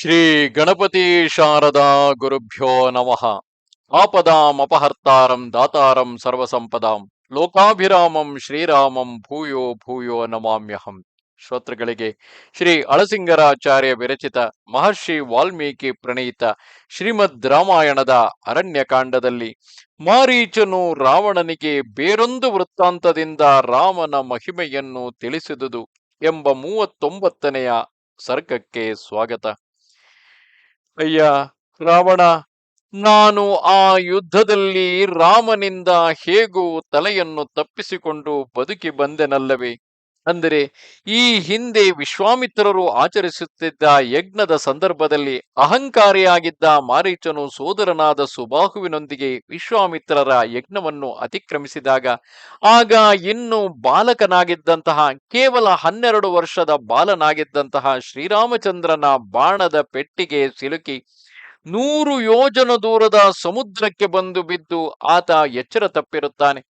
ಶ್ರೀ ಗಣಪತಿ ಶಾರದಾ ಗುರುಭ್ಯೋ ನಮಃ. ಆಪದಾಂ ಅಪಹರ್ತಾರಂ ದಾತಾರಂ ಸರ್ವಸಂಪದಾಂ. ಲೋಕಾಭಿರಾಮಂ ಶ್ರೀರಾಮಂ ಭೂಯೋ ಭೂಯೋ ನಮಾಮ್ಯಹಂ. ಶ್ರೋತೃಗಳಿಗೆ ಶ್ರೀ ಅಳಸಿಂಗರಾಚಾರ್ಯ ವಿರಚಿತ ಮಹರ್ಷಿ ವಾಲ್ಮೀಕಿ ಪ್ರಣೀತ ಶ್ರೀಮದ್ ರಾಮಾಯಣದ ಅರಣ್ಯಕಾಂಡದಲ್ಲಿ ಮಾರೀಚನು ರಾವಣನಿಗೆ ಬೇರೊಂದು ವೃತ್ತಾಂತದಿಂದ ರಾಮನ ಮಹಿಮೆಯನ್ನು ತಿಳಿಸಿದುದು ಎಂಬ ಮೂವತ್ತೊಂಬತ್ತನೆಯ ಸರ್ಗಕ್ಕೆ ಸ್ವಾಗತ. ಅಯ್ಯ ರಾವಣ ನಾನು ಆ ಯುದ್ಧದಲ್ಲಿ ರಾಮನಿಂದ ಹೇಗೂ ತಲೆಯನ್ನು ತಪ್ಪಿಸಿಕೊಂಡು ಬದುಕಿ ಬಂದೆನಲ್ಲವೇ? ಅಂದರೆ ಈ ಹಿಂದೆ ವಿಶ್ವಾಮಿತ್ರರು ಆಚರಿಸುತ್ತಿದ್ದ ಯಜ್ಞದ ಸಂದರ್ಭದಲ್ಲಿ ಅಹಂಕಾರಿಯಾಗಿದ್ದ ಮಾರೀಚನು ಸೋದರನಾದ ಸುಬಾಹುವಿನೊಂದಿಗೆ ವಿಶ್ವಾಮಿತ್ರರ ಯಜ್ಞವನ್ನು ಅತಿಕ್ರಮಿಸಿದಾಗ, ಆಗ ಇನ್ನು ಬಾಲಕನಾಗಿದ್ದಂತಹ ಕೇವಲ ಹನ್ನೆರಡು ವರ್ಷದ ಬಾಲನಾಗಿದ್ದಂತಹ ಶ್ರೀರಾಮಚಂದ್ರನ ಬಾಣದ ಪೆಟ್ಟಿಗೆ ಸಿಲುಕಿ ನೂರು ಯೋಜನ ದೂರದ ಸಮುದ್ರಕ್ಕೆ ಬಂದು ಬಿದ್ದು ಆತ ಎಚ್ಚರ ತಪ್ಪಿರುತ್ತಾನೆ.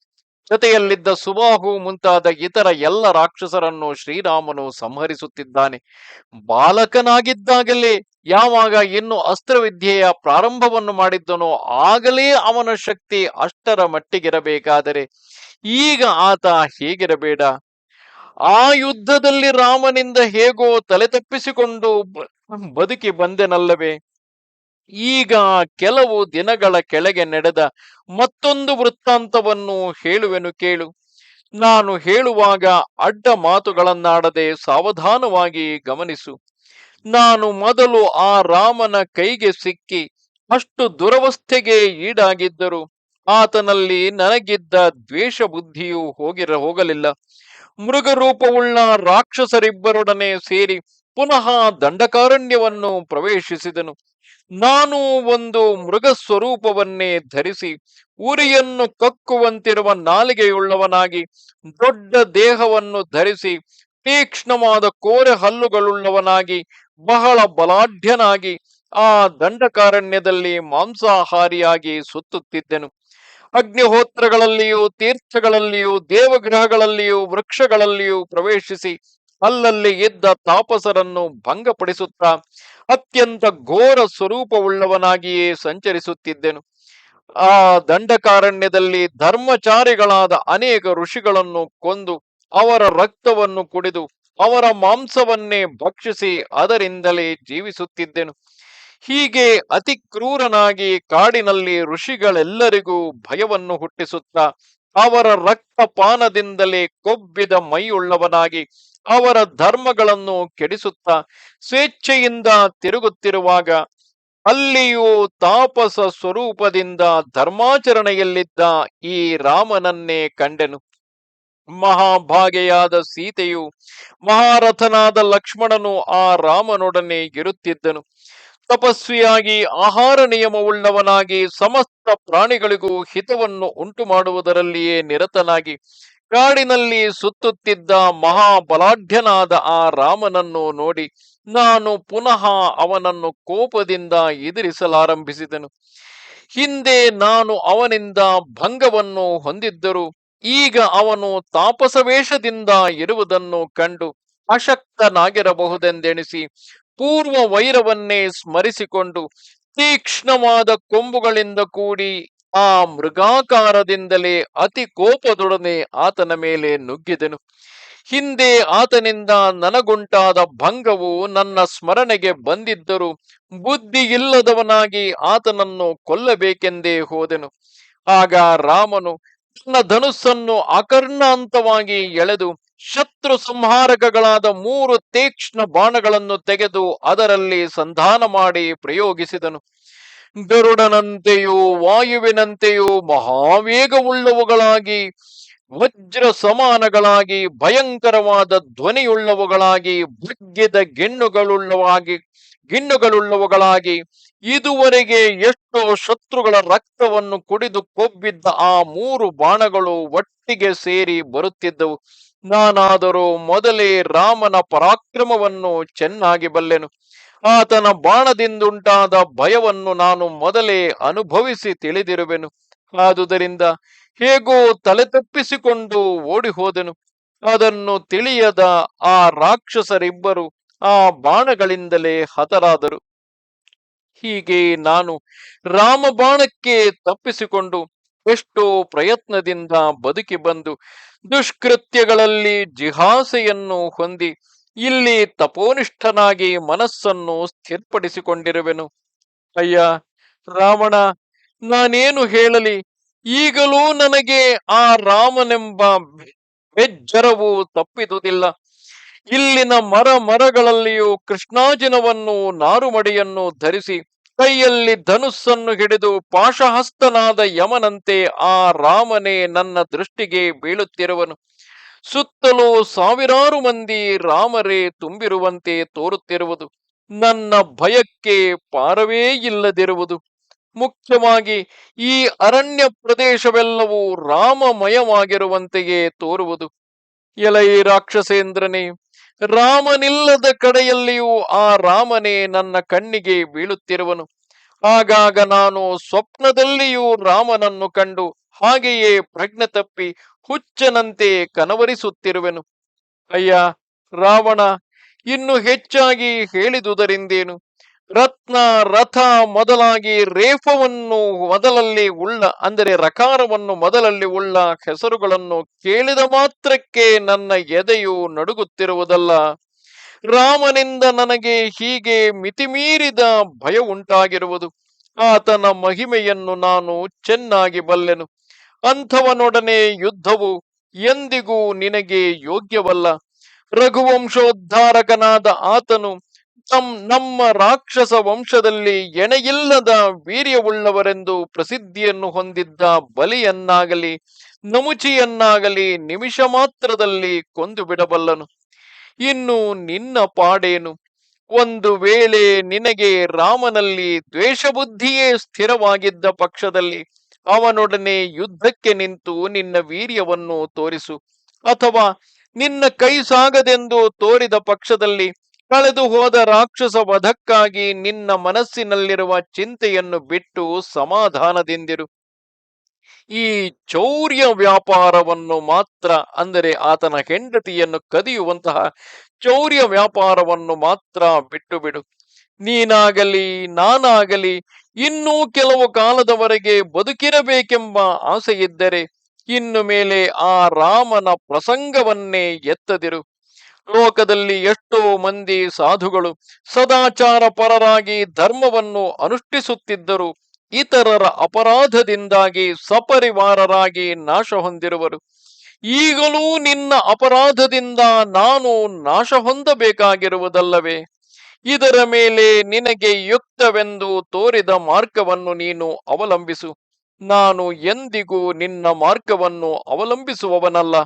ಜೊತೆಯಲ್ಲಿದ್ದ ಸುಬಾಹು ಮುಂತಾದ ಇತರ ಎಲ್ಲ ರಾಕ್ಷಸರನ್ನು ಶ್ರೀರಾಮನು ಸಂಹರಿಸುತ್ತಿದ್ದಾನೆ. ಬಾಲಕನಾಗಿದ್ದಾಗಲೇ ಯಾವಾಗ ಇನ್ನು ಅಸ್ತ್ರವಿದ್ಯೆಯ ಪ್ರಾರಂಭವನ್ನು ಮಾಡಿದ್ದನೋ ಆಗಲೇ ಅವನ ಶಕ್ತಿ ಅಷ್ಟರ ಮಟ್ಟಿಗಿರಬೇಕಾದರೆ ಈಗ ಆತ ಹೇಗಿರಬೇಡ? ಆ ಯುದ್ಧದಲ್ಲಿ ರಾಮನಿಂದ ಹೇಗೋ ತಲೆ ತಪ್ಪಿಸಿಕೊಂಡು ಬದುಕಿ ಬಂದೆನಲ್ಲವೇ? ಈಗ ಕೆಲವು ದಿನಗಳ ಕೆಳಗೆ ನಡೆದ ಮತ್ತೊಂದು ವೃತ್ತಾಂತವನ್ನು ಹೇಳುವೆನು ಕೇಳು. ನಾನು ಹೇಳುವಾಗ ಅಡ್ಡ ಮಾತುಗಳನ್ನಾಡದೆ ಸಾವಧಾನವಾಗಿ ಗಮನಿಸು. ನಾನು ಮೊದಲು ಆ ರಾಮನ ಕೈಗೆ ಸಿಕ್ಕಿ ಅಷ್ಟು ದುರವಸ್ಥೆಗೆ ಈಡಾಗಿದ್ದರು ಆತನಲ್ಲಿ ನನಗಿದ್ದ ದ್ವೇಷ ಬುದ್ಧಿಯು ಹೋಗಿರ, ಹೋಗಲಿಲ್ಲ. ಮೃಗರೂಪವುಳ್ಳ ರಾಕ್ಷಸರಿಬ್ಬರೊಡನೆ ಸೇರಿ ಪುನಃ ದಂಡಕಾರಣ್ಯವನ್ನು ಪ್ರವೇಶಿಸಿದನು. ನಾನು ಒಂದು ಮೃಗ ಸ್ವರೂಪವನ್ನೇ ಧರಿಸಿ ಉರಿಯನ್ನು ಕಕ್ಕುವಂತಿರುವ ನಾಲಿಗೆಯುಳ್ಳವನಾಗಿ ದೊಡ್ಡ ದೇಹವನ್ನು ಧರಿಸಿ ತೀಕ್ಷ್ಣವಾದ ಕೋರೆ ಹಲ್ಲುಗಳುಳ್ಳವನಾಗಿ ಬಹಳ ಬಲಾಢ್ಯನಾಗಿ ಆ ದಂಡಕಾರಣ್ಯದಲ್ಲಿ ಮಾಂಸಾಹಾರಿಯಾಗಿ ಸುತ್ತುತ್ತಿದ್ದೆನು. ಅಗ್ನಿಹೋತ್ರಗಳಲ್ಲಿಯೂ ತೀರ್ಥಗಳಲ್ಲಿಯೂ ದೇವಗ್ರಹಗಳಲ್ಲಿಯೂ ವೃಕ್ಷಗಳಲ್ಲಿಯೂ ಪ್ರವೇಶಿಸಿ ಅಲ್ಲಲ್ಲಿ ಇದ್ದ ತಾಪಸರನ್ನು ಭಂಗಪಡಿಸುತ್ತಾ ಅತ್ಯಂತ ಘೋರ ಸ್ವರೂಪವುಳ್ಳವನಾಗಿಯೇ ಸಂಚರಿಸುತ್ತಿದ್ದೆನು. ಆ ದಂಡಕಾರಣ್ಯದಲ್ಲಿ ಧರ್ಮಚಾರಿಗಳಾದ ಅನೇಕ ಋಷಿಗಳನ್ನು ಕೊಂದು ಅವರ ರಕ್ತವನ್ನು ಕುಡಿದು ಅವರ ಮಾಂಸವನ್ನೇ ಭಕ್ಷಿಸಿ ಅದರಿಂದಲೇ ಜೀವಿಸುತ್ತಿದ್ದೆನು. ಹೀಗೆ ಅತಿ ಕ್ರೂರನಾಗಿ ಕಾಡಿನಲ್ಲಿ ಋಷಿಗಳೆಲ್ಲರಿಗೂ ಭಯವನ್ನು ಹುಟ್ಟಿಸುತ್ತಾ ಅವರ ರಕ್ತಪಾನದಿಂದಲೇ ಕೊಬ್ಬಿದ ಮೈಯುಳ್ಳವನಾಗಿ ಅವರ ಧರ್ಮಗಳನ್ನು ಕೆಡಿಸುತ್ತಾ ಸ್ವೇಚ್ಛೆಯಿಂದ ತಿರುಗುತ್ತಿರುವಾಗ ಅಲ್ಲಿಯೂ ತಾಪಸ ಸ್ವರೂಪದಿಂದ ಧರ್ಮಾಚರಣೆಯಲ್ಲಿದ್ದ ಈ ರಾಮನನ್ನೇ ಕಂಡೆನು. ಮಹಾಭಾಗೆಯಾದ ಸೀತೆಯು ಮಹಾರಥನಾದ ಲಕ್ಷ್ಮಣನು ಆ ರಾಮನೊಡನೆ ಇರುತ್ತಿದ್ದನು. ತಪಸ್ವಿಯಾಗಿ, ಆಹಾರ ನಿಯಮವುಳ್ಳವನಾಗಿ, ಸಮಸ್ತ ಪ್ರಾಣಿಗಳಿಗೂ ಹಿತವನ್ನು ಉಂಟು ಮಾಡುವುದರಲ್ಲಿಯೇ ನಿರತನಾಗಿ, ಕಾಡಿನಲ್ಲಿ ಸುತ್ತುತ್ತಿದ್ದ ಮಹಾಬಲಾಢ್ಯನಾದ ಆ ರಾಮನನ್ನು ನೋಡಿ ನಾನು ಪುನಃ ಅವನನ್ನು ಕೋಪದಿಂದ ಎದುರಿಸಲಾರಂಭಿಸಿದನು. ಹಿಂದೆ ನಾನು ಅವನಿಂದ ಭಂಗವನ್ನು ಹೊಂದಿದ್ದರು, ಈಗ ಅವನು ತಾಪಸವೇಷದಿಂದ ಇರುವುದನ್ನು ಕಂಡು ಅಶಕ್ತನಾಗಿರಬಹುದೆಂದೆಣಿಸಿ ಪೂರ್ವ ವೈರವನ್ನೇ ಸ್ಮರಿಸಿಕೊಂಡು ತೀಕ್ಷ್ಣವಾದ ಕೊಂಬುಗಳಿಂದ ಕೂಡಿ ಆ ಮೃಗಾಕಾರದಿಂದಲೇ ಅತಿ ಕೋಪದೊಡನೆ ಆತನ ಮೇಲೆ ನುಗ್ಗಿದೆನು. ಹಿಂದೆ ಆತನಿಂದ ನನಗುಂಟಾದ ಭಂಗವು ನನ್ನ ಸ್ಮರಣೆಗೆ ಬಂದಿದ್ದರೂ ಬುದ್ಧಿ ಇಲ್ಲದವನಾಗಿ ಆತನನ್ನು ಕೊಲ್ಲಬೇಕೆಂದೇ ಹೋದನು. ಆಗ ರಾಮನು ತನ್ನ ಧನುಸ್ಸನ್ನು ಅಕರ್ಣಾಂತವಾಗಿ ಎಳೆದು ಶತ್ರು ಸಂಹಾರಕಗಳಾದ ಮೂರು ತೀಕ್ಷ್ಣ ಬಾಣಗಳನ್ನು ತೆಗೆದು ಅದರಲ್ಲಿ ಸಂಧಾನ ಮಾಡಿ ಪ್ರಯೋಗಿಸಿದನು. ಗರುಡನಂತೆಯೂ ವಾಯುವಿನಂತೆಯೂ ಮಹಾವೇಗವುಳ್ಳವುಗಳಾಗಿ ವಜ್ರ ಸಮಾನಗಳಾಗಿ ಭಯಂಕರವಾದ ಧ್ವನಿಯುಳ್ಳವುಗಳಾಗಿ ಬಗ್ಗಿದ ಗಿಣ್ಣುಗಳುಳ್ಳವಾಗಿ, ಗಿಣ್ಣುಗಳುಳ್ಳವುಗಳಾಗಿ, ಇದುವರೆಗೆ ಎಷ್ಟೋ ಶತ್ರುಗಳ ರಕ್ತವನ್ನು ಕುಡಿದು ಕೊಬ್ಬಿದ್ದ ಆ ಮೂರು ಬಾಣಗಳು ಒಟ್ಟಿಗೆ ಸೇರಿ ಬರುತ್ತಿದ್ದವು. ನಾನಾದರೂ ಮೊದಲೇ ರಾಮನ ಪರಾಕ್ರಮವನ್ನು ಚೆನ್ನಾಗಿ ಬಲ್ಲೆನು. ಆತನ ಬಾಣದಿಂದುಂಟಾದ ಭಯವನ್ನು ನಾನು ಮೊದಲೇ ಅನುಭವಿಸಿ ತಿಳಿದಿರುವೆನು. ಆದುದರಿಂದ ಹೇಗೋ ತಲೆ ತಪ್ಪಿಸಿಕೊಂಡು ಓಡಿ ಹೋದೆನು ಅದನ್ನು ತಿಳಿಯದ ಆ ರಾಕ್ಷಸರಿಬ್ಬರು ಆ ಬಾಣಗಳಿಂದಲೇ ಹತರಾದರು. ಹೀಗೆ ನಾನು ರಾಮ ಬಾಣಕ್ಕೆ ತಪ್ಪಿಸಿಕೊಂಡು ಎಷ್ಟೋ ಪ್ರಯತ್ನದಿಂದ ಬದುಕಿ ಬಂದು ದುಷ್ಕೃತ್ಯಗಳಲ್ಲಿ ಜಿಹಾಸೆಯನ್ನು ಹೊಂದಿ ಇಲ್ಲಿ ತಪೋನಿಷ್ಠನಾಗಿ ಮನಸ್ಸನ್ನು ಸ್ಥಿರ್ಪಡಿಸಿಕೊಂಡಿರುವೆನು. ಅಯ್ಯ, ರಾವಣ, ನಾನೇನು ಹೇಳಲಿ? ಈಗಲೂ ನನಗೆ ಆ ರಾಮನೆಂಬ ಬೆಜ್ಜರವು ತಪ್ಪಿದುದಿಲ್ಲ. ಇಲ್ಲಿನ ಮರ ಮರಗಳಲ್ಲಿಯೂ ಕೃಷ್ಣಾಜಿನವನ್ನು ನಾರುಮಡಿಯನ್ನು ಧರಿಸಿ ಕೈಯಲ್ಲಿ ಧನುಸ್ಸನ್ನು ಹಿಡಿದು ಪಾಶಹಸ್ತನಾದ ಯಮನಂತೆ ಆ ರಾಮನೇ ನನ್ನ ದೃಷ್ಟಿಗೆ ಬೀಳುತ್ತಿರುವನು. ಸುತ್ತಲೂ ಸಾವಿರಾರು ಮಂದಿ ರಾಮರೇ ತುಂಬಿರುವಂತೆ ತೋರುತ್ತಿರುವುದು. ನನ್ನ ಭಯಕ್ಕೆ ಪಾರವೇ ಇಲ್ಲದಿರುವುದು. ಮುಖ್ಯವಾಗಿ ಈ ಅರಣ್ಯ ಪ್ರದೇಶವೆಲ್ಲವೂ ರಾಮಮಯವಾಗಿರುವಂತೆಯೇ ತೋರುವುದು. ಎಲೈ ರಾಕ್ಷಸೇಂದ್ರನೇ ರಾಮನಿಲ್ಲದ ಕಡೆಯಲ್ಲಿಯೂ ಆ ರಾಮನೇ ನನ್ನ ಕಣ್ಣಿಗೆ ಬೀಳುತ್ತಿರುವನು. ಆಗಾಗ ನಾನು ಸ್ವಪ್ನದಲ್ಲಿಯೂ ರಾಮನನ್ನು ಕಂಡು ಹಾಗೆಯೇ ಪ್ರಜ್ಞೆ ತಪ್ಪಿ ಹುಚ್ಚನಂತೆ ಕನವರಿಸುತ್ತಿರುವೆನು. ಅಯ್ಯ, ರಾವಣ, ಇನ್ನು ಹೆಚ್ಚಾಗಿ ಹೇಳಿದುದರಿಂದೇನು? ರತ್ನ ರಥ ಮೊದಲಾಗಿ ರೇಫವನ್ನು ಮೊದಲಲ್ಲಿ ಉಳ್ಳ, ಅಂದರೆ ರಕಾರವನ್ನು ಮೊದಲಲ್ಲಿ ಉಳ್ಳ ಹೆಸರುಗಳನ್ನು ಕೇಳಿದ ಮಾತ್ರಕ್ಕೆ ನನ್ನ ಎದೆಯು ನಡುಗುತ್ತಿರುವುದಲ್ಲ. ರಾಮನಿಂದ ನನಗೆ ಹೀಗೆ ಮಿತಿಮೀರಿದ ಭಯ ಉಂಟಾಗಿರುವುದು. ಆತನ ಮಹಿಮೆಯನ್ನು ನಾನು ಚೆನ್ನಾಗಿ ಬಲ್ಲೆನು. ಅಂಥವನೊಡನೆ ಯುದ್ಧವು ಎಂದಿಗೂ ನಿನಗೆ ಯೋಗ್ಯವಲ್ಲ. ರಘುವಂಶೋದ್ಧಾರಕನಾದ ಆತನು ತಮ್ ನಮ್ಮ ರಾಕ್ಷಸ ವಂಶದಲ್ಲಿ ಎಣೆಯಿಲ್ಲದ ವೀರ್ಯವುಳ್ಳವರೆಂದು ಪ್ರಸಿದ್ಧಿಯನ್ನು ಹೊಂದಿದ್ದ ಬಲಿಯನ್ನಾಗಲಿ, ನಮುಚಿಯನ್ನಾಗಲಿ ನಿಮಿಷ ಮಾತ್ರದಲ್ಲಿ ಕೊಂದು ಬಿಡಬಲ್ಲನು. ಇನ್ನು ನಿನ್ನ ಪಾಡೇನು? ಒಂದು ವೇಳೆ ನಿನಗೆ ರಾಮನಲ್ಲಿ ದ್ವೇಷಬುದ್ಧಿಯೇ ಸ್ಥಿರವಾಗಿದ್ದ ಪಕ್ಷದಲ್ಲಿ ಅವನೊಡನೆ ಯುದ್ಧಕ್ಕೆ ನಿಂತು ನಿನ್ನ ವೀರ್ಯವನ್ನು ತೋರಿಸು. ಅಥವಾ ನಿನ್ನ ಕೈ ಸಾಗದೆಂದು ತೋರಿದ ಪಕ್ಷದಲ್ಲಿ ಕಳೆದು ಹೋದ ರಾಕ್ಷಸ ವಧಕ್ಕಾಗಿ ನಿನ್ನ ಮನಸ್ಸಿನಲ್ಲಿರುವ ಚಿಂತೆಯನ್ನು ಬಿಟ್ಟು ಸಮಾಧಾನದಿಂದಿರು. ಈ ಚೌರ್ಯ ವ್ಯಾಪಾರವನ್ನು ಮಾತ್ರ, ಅಂದರೆ ಆತನ ಹೆಂಡತಿಯನ್ನು ಕದಿಯುವಂತಹ ಚೌರ್ಯ ವ್ಯಾಪಾರವನ್ನು ಮಾತ್ರ ಬಿಟ್ಟು ಬಿಡು ನೀನಾಗಲಿ, ನಾನಾಗಲಿ, ಇನ್ನೂ ಕೆಲವು ಕಾಲದವರೆಗೆ ಬದುಕಿರಬೇಕೆಂಬ ಆಸೆಯಿದ್ದರೆ, ಇನ್ನು ಮೇಲೆ ಆ ರಾಮನ ಪ್ರಸಂಗವನ್ನೇ ಎತ್ತದಿರು. ಲೋಕದಲ್ಲಿ ಎಷ್ಟೋ ಮಂದಿ ಸಾಧುಗಳು ಸದಾಚಾರ ಪರರಾಗಿ ಧರ್ಮವನ್ನು ಅನುಷ್ಠಿಸುತ್ತಿದ್ದರು. ಇತರರ ಅಪರಾಧದಿಂದಾಗಿ ಸಪರಿವಾರರಾಗಿ ನಾಶ ಹೊಂದಿರುವರು. ಈಗಲೂ ನಿನ್ನ ಅಪರಾಧದಿಂದ ನಾನು ನಾಶ ಹೊಂದಬೇಕಾಗಿರುವುದಲ್ಲವೇ? ಇದರ ಮೇಲೆ ನಿನಗೆ ಯುಕ್ತವೆಂದು ತೋರಿದ ಮಾರ್ಗವನ್ನು ನೀನು ಅವಲಂಬಿಸು. ನಾನು ಎಂದಿಗೂ ನಿನ್ನ ಮಾರ್ಗವನ್ನು ಅವಲಂಬಿಸುವವನಲ್ಲ.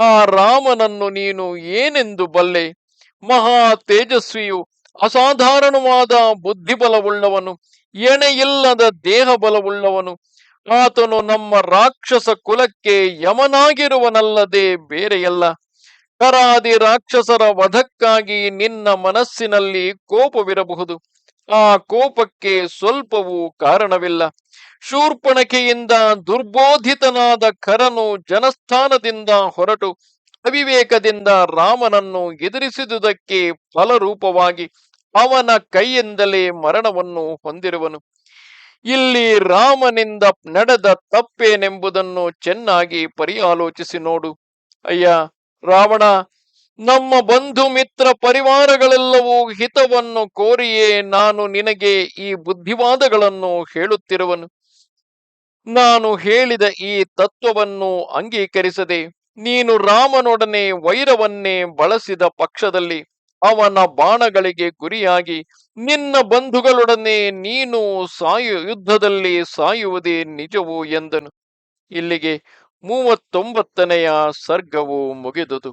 ಆ ರಾಮನನ್ನು ನೀನು ಏನೆಂದು ಬಲ್ಲೆ? ಮಹಾ ತೇಜಸ್ವಿಯು ಅಸಾಧಾರಣವಾದ ಬುದ್ಧಿಬಲವುಳ್ಳವನು, ಎಣೆಯಿಲ್ಲದ ದೇಹ ಬಲವುಳ್ಳವನು ಆತನು ನಮ್ಮ ರಾಕ್ಷಸ ಕುಲಕ್ಕೆ ಯಮನಾಗಿರುವನಲ್ಲದೆ ಬೇರೆಯಲ್ಲ. ಕರಾದಿ ರಾಕ್ಷಸರ ವಧಕ್ಕಾಗಿ ನಿನ್ನ ಮನಸ್ಸಿನಲ್ಲಿ ಕೋಪವಿರಬಹುದು. ಆ ಕೋಪಕ್ಕೆ ಸ್ವಲ್ಪವೂ ಕಾರಣವಿಲ್ಲ. ಶೂರ್ಪಣಕೆಯಿಂದ ದುರ್ಬೋಧಿತನಾದ ಕರನು ಜನಸ್ಥಾನದಿಂದ ಹೊರಟು. ಅವಿವೇಕದಿಂದ ರಾಮನನ್ನು ಎದುರಿಸಿದುದಕ್ಕೆ ಫಲರೂಪವಾಗಿ ಅವನ ಕೈಯಿಂದಲೇ ಮರಣವನ್ನು ಹೊಂದಿರುವನು. ಇಲ್ಲಿ ರಾಮನಿಂದ ನಡೆದ ತಪ್ಪೇನೆಂಬುದನ್ನು ಚೆನ್ನಾಗಿ ಪರಿಯಾಲೋಚಿಸಿ ನೋಡು. ಅಯ್ಯ ರಾವಣ ನಮ್ಮ ಬಂಧು ಮಿತ್ರ ಪರಿವಾರಗಳೆಲ್ಲವೂ ಹಿತವನ್ನು ಕೋರಿಯೇ ನಾನು ನಿನಗೆ ಈ ಬುದ್ಧಿವಾದಗಳನ್ನು ಹೇಳುತ್ತಿರುವನು. ನಾನು ಹೇಳಿದ ಈ ತತ್ವವನ್ನು ಅಂಗೀಕರಿಸದೆ ನೀನು ರಾಮನೊಡನೆ ವೈರವನ್ನೇ ಬಳಸಿದ ಪಕ್ಷದಲ್ಲಿ ಅವನ ಬಾಣಗಳಿಗೆ ಗುರಿಯಾಗಿ ನಿನ್ನ ಬಂಧುಗಳೊಡನೆ ನೀನು ಸಾಯು ಯುದ್ಧದಲ್ಲಿ ಸಾಯುವುದೇ ನಿಜವು ಎಂದನು. ಇಲ್ಲಿಗೆ ಮೂವತ್ತೊಂಬತ್ತನೆಯ ಸರ್ಗವು ಮುಗಿದುದು.